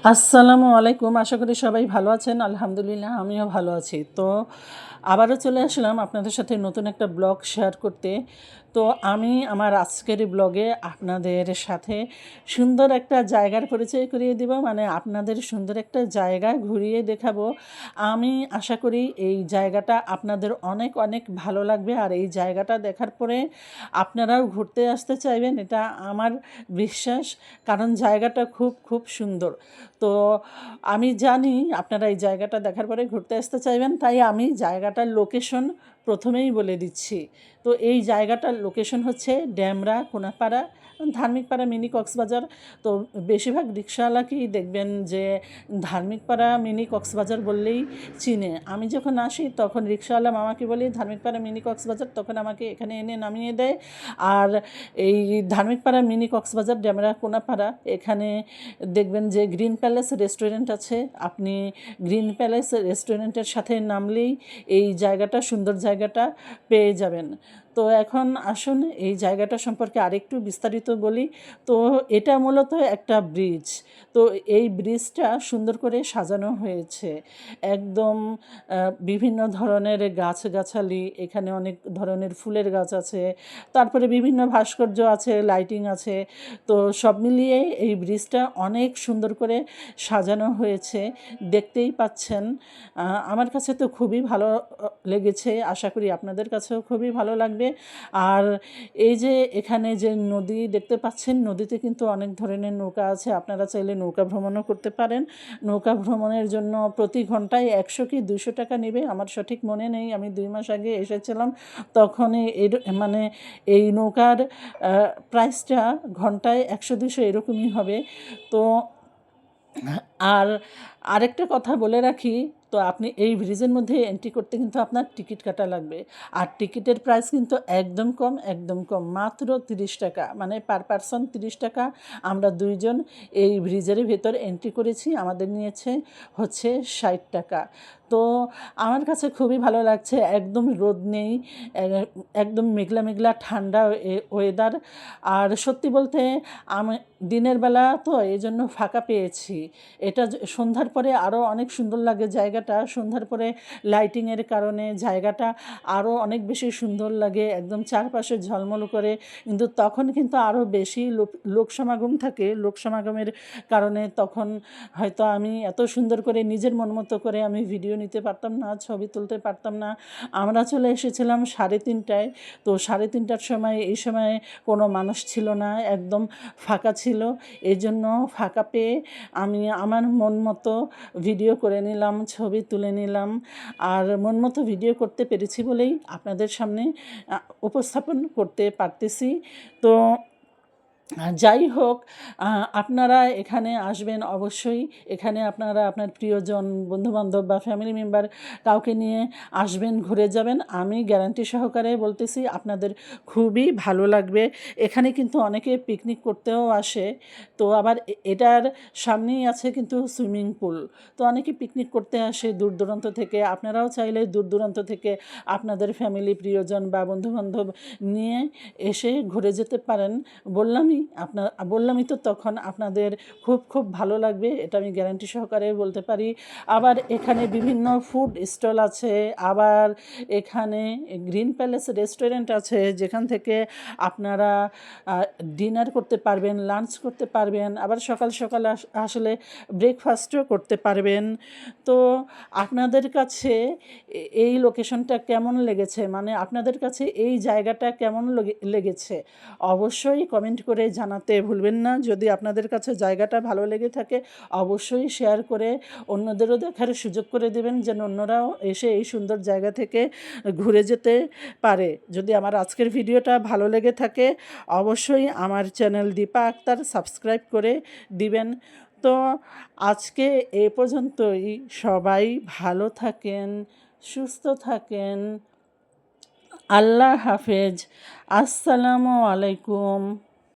আসসালামু আলাইকুম। আশা করি সবাই ভালো আছেন। আলহামদুলিল্লাহ আমিও ভালো আছি। তো আবারও চলে আসলাম আপনাদের সাথে নতুন একটা ব্লগ শেয়ার করতে। তো আমি আমার আজকের ব্লগে আপনাদের সাথে সুন্দর একটা জায়গার পরিচয় করিয়ে দিব মানে আপনাদের সুন্দর একটা জায়গা ঘুরিয়ে দেখাবো। আমি আশা করি এই জায়গাটা আপনাদের অনেক অনেক ভালো লাগবে, আর এই জায়গাটা দেখার পরে আপনারাও ঘুরতে আসতে চাইবেন, এটা আমার বিশ্বাস, কারণ জায়গাটা খুব খুব সুন্দর। তো আমি জানি আপনারা এই জায়গাটা দেখার পরে ঘুরতে আসতে চাইবেন, তাই আমি জায়গাটার লোকেশন প্রথমেই বলে দিচ্ছি। তো এই জায়গাটার লোকেশন হচ্ছে ড্যামরা, কোনাপাড়া ধার্মিক পাড়া মিনি কক্সবাজার। তো বেশিরভাগ রিক্সাওয়ালাকেই দেখবেন যে ধার্মিক পাড়া মিনি কক্সবাজার বললেই চিনে। আমি যখন আসি তখন রিক্সাওয়ালা মামাকে বলি ধার্মিক পাড়া মিনি কক্সবাজার? তখন আমাকে এখানে এনে নামিয়ে দেয়। আর এই ধার্মিক পাড়া মিনি কক্সবাজার, ড্যামরা, কোনাপাড়া, এখানে দেখবেন যে গ্রিন প্যালেস রেস্টুরেন্ট আছে। আপনি গ্রিন প্যালেস রেস্টুরেন্টের সাথে নামলেই এই জায়গাটা সুন্দর জায়গাটা পেয়ে যাবেন। তো এখন আসুন এই জায়গাটা সম্পর্কে আরেকটু বিস্তারিত বলি। তো এটা মূলত একটা ব্রিজ তো এই ব্রিজটা সুন্দর করে সাজানো হয়েছে। একদম বিভিন্ন ধরনের গাছগাছালি, এখানে অনেক ধরনের ফুলের গাছ আছে, তারপরে বিভিন্ন ভাস্কর্য আছে লাইটিং আছে। তো সব মিলিয়ে এই ব্রিজটা অনেক সুন্দর করে সাজানো হয়েছে। দেখতেই পাচ্ছেন আমার কাছে তো খুবই ভালো লেগেছে, আশা করি আপনাদের কাছেও খুবই ভালো লাগবে। আর এই যে এখানে যে নদী দেখতে পাচ্ছেন, নদীতে কিন্তু অনেক ধরনের নৌকা আছে। আপনারা চাইলে নৌকা ভ্রমণও করতে পারেন। নৌকা ভ্রমণের জন্য প্রতি ঘন্টায় একশো কি দুশো টাকা নেবে? আমার সঠিক মনে নেই। আমি দুই মাস আগে এসেছিলাম। তখনই এর মানে এই নৌকার প্রাইসটা ঘন্টায় একশো দুশো এরকমই হবে। তো আর আরেকটা কথা বলে রাখি, তো আপনি এই ব্রিজের মধ্যে এন্ট্রি করতে কিন্তু আপনার টিকিট কাটা লাগবে। আর টিকিটের প্রাইস কিন্তু একদম কম একদম কম। মাত্র তিরিশ টাকা মানে পার পারসন তিরিশ টাকা। আমরা দুইজন এই ব্রিজের ভেতর এন্ট্রি করেছি, আমাদের নিয়েছে হচ্ছে ষাট টাকা। তো আমার কাছে খুবই ভালো লাগছে, একদম রোদ নেই একদম মেঘলা মেঘলা ঠান্ডা ওয়েদার আর সত্যি বলতে আমি দিনের বেলা তো এই জন্য ফাঁকা পেয়েছি। এটা সন্ধ্যার পরে আরও অনেক সুন্দর লাগে জায়গাটা। সন্ধ্যার পরে লাইটিংয়ের কারণে জায়গাটা আরও অনেক বেশি সুন্দর লাগে, একদম চারপাশে ঝলমল করে। কিন্তু তখন কিন্তু আরও বেশি লোক সমাগম থাকে। লোক সমাগমের কারণে তখন হয়তো আমি এত সুন্দর করে নিজের মন মতো করে আমি ভিডিও নিতে পারতাম না, ছবি তুলতে পারতাম না। আমরা চলে এসেছিলাম সাড়ে তিনটায়। তো সাড়ে তিনটার সময়, এই সময় কোনো মানুষ ছিল না, একদম ফাঁকা ছিল। এই জন্য ফাঁকা পেয়ে আমি আমার মন মতো ভিডিও করে নিলাম, ছবি তুলে নিলাম। আর মন মতো ভিডিও করতে পেরেছি বলেই আপনাদের সামনে উপস্থাপন করতে পারতেছি। তো যাই হোক আপনারা এখানে আসবেন অবশ্যই। এখানে আপনারা আপনার প্রিয়জন, বন্ধুবান্ধব বা ফ্যামিলি মেম্বার কাউকে নিয়ে আসবেন, ঘুরে যাবেন। আমি গ্যারান্টি সহকারে বলতেছি, আপনাদের খুবই ভালো লাগবে। এখানে কিন্তু অনেকে পিকনিক করতেও আসে। তো আবার এটার সামনেই আছে কিন্তু সুইমিং পুল তো অনেকে পিকনিক করতে আসে দূর দূরান্ত থেকে। আপনারাও চাইলে দূর দূরান্ত থেকে আপনাদের ফ্যামিলি প্রিয়জন বা বন্ধুবান্ধব নিয়ে এসে ঘুরে যেতে পারেন। বললামই আপনার, বললামই তো তখন আপনাদের খুব খুব ভালো লাগবে, এটা আমি গ্যারান্টি সহকারে বলতে পারি। আবার এখানে বিভিন্ন ফুড স্টল আছে, আবার এখানে গ্রিন প্যালেস রেস্টুরেন্ট আছে, যেখান থেকে আপনারা ডিনার করতে পারবেন লাঞ্চ করতে পারবেন, আবার সকাল সকাল আস- আসলে ব্রেকফাস্টও করতে পারবেন। তো আপনাদের কাছে এই লোকেশনটা কেমন লেগেছে? মানে আপনাদের কাছে এই জায়গাটা কেমন লগে- লেগেছে? অবশ্যই কমেন্ট করে জানাতে ভুলবেন না। যদি আপনাদের কাছে জায়গাটা ভালো লেগে থাকে, অবশ্যই শেয়ার করে অন্যদেরও দেখার সুযোগ করে দেবেন, যেন অন্যরাও এসে এই সুন্দর জায়গা থেকে ঘুরে যেতে পারে। যদি আমার আজকের ভিডিওটা ভালো লেগে থাকে, অবশ্যই আমার চ্যানেল দীপা আক্তার সাবস্ক্রাইব করে দিবেন। তো আজকে এ পর্যন্তই। সবাই ভালো থাকেন, সুস্থ থাকেন। আল্লাহ হাফেজ। আসসালামু আলাইকুম।